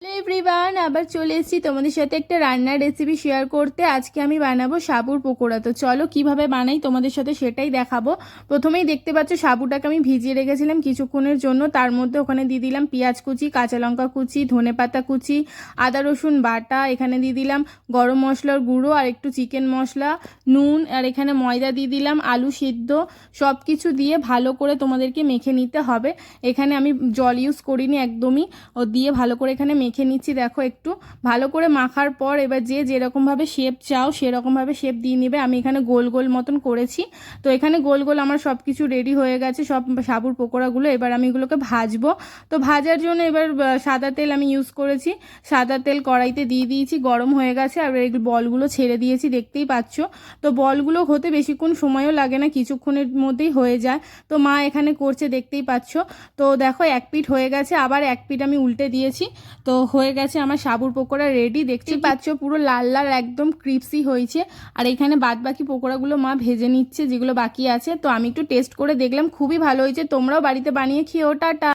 Bien. Everyone আবার চলে এসেছি তোমাদের সাথে একটা রান্নার রেসিপি শেয়ার করতে। আজকে আমি বানাবো সাবুর পকোড়া। তো চলো কীভাবে বানাই তোমাদের সাথে সেটাই দেখাবো। প্রথমেই দেখতে পাচ্ছ সাবুটাকে আমি ভিজিয়ে রেখেছিলাম কিছুক্ষণের জন্য। তার মধ্যে ওখানে দিয়ে দিলাম পেঁয়াজ কুচি, কাঁচা লঙ্কা কুচি, ধনে পাতা কুচি, আদা রসুন বাটা, এখানে দিয়ে দিলাম গরম মশলার গুঁড়ো আর একটু চিকেন মশলা, নুন আর এখানে ময়দা দিয়ে দিলাম, আলু সিদ্ধ সব কিছু দিয়ে ভালো করে তোমাদেরকে মেখে নিতে হবে। এখানে আমি জল ইউজ করিনি একদমই। ও দিয়ে ভালো করে এখানে মেখে নিচ্ছি, দেখো একটু। ভালো করে মাখার পর এবার যে যেরকমভাবে শেপ চাও সেরকমভাবে শেপ দিয়ে নেবে। আমি এখানে গোল গোল মতন করেছি। তো এখানে গোল গোল আমার সব কিছু রেডি হয়ে গেছে, সব সাবুর পকোড়াগুলো। এবার আমি এগুলোকে ভাজবো। তো ভাজার জন্য এবার সাদা তেল আমি ইউজ করেছি। সাদা তেল কড়াইতে দিয়ে দিয়েছি, গরম হয়ে গেছে। আর এই বলগুলো ছেড়ে দিয়েছি, দেখতেই পাচ্ছ। তো বলগুলো হতে বেশিক্ষণ সময়ও লাগে না, কিছুক্ষণের মধ্যেই হয়ে যায়। তো মা এখানে করছে, দেখতেই পাচ্ছ। তো দেখো এক পিঠ হয়ে গেছে, আবার এক পিঠ আমি উল্টে দিয়েছি। তো হয়ে গেছে আমার সাবুর পকোড়া রেডি দেখতে পাচ্ছ পুরো লাল লাল একদম ক্রিপসি হয়েছে। আর এখানে বাদ বাকি পকোড়াগুলো মা ভেজে নিচ্ছে যেগুলো বাকি আছে। তো আমি একটু টেস্ট করে দেখলাম খুবই ভালো হয়েছে। তোমরাও বাড়িতে বানিয়ে খেয়েও টাটা।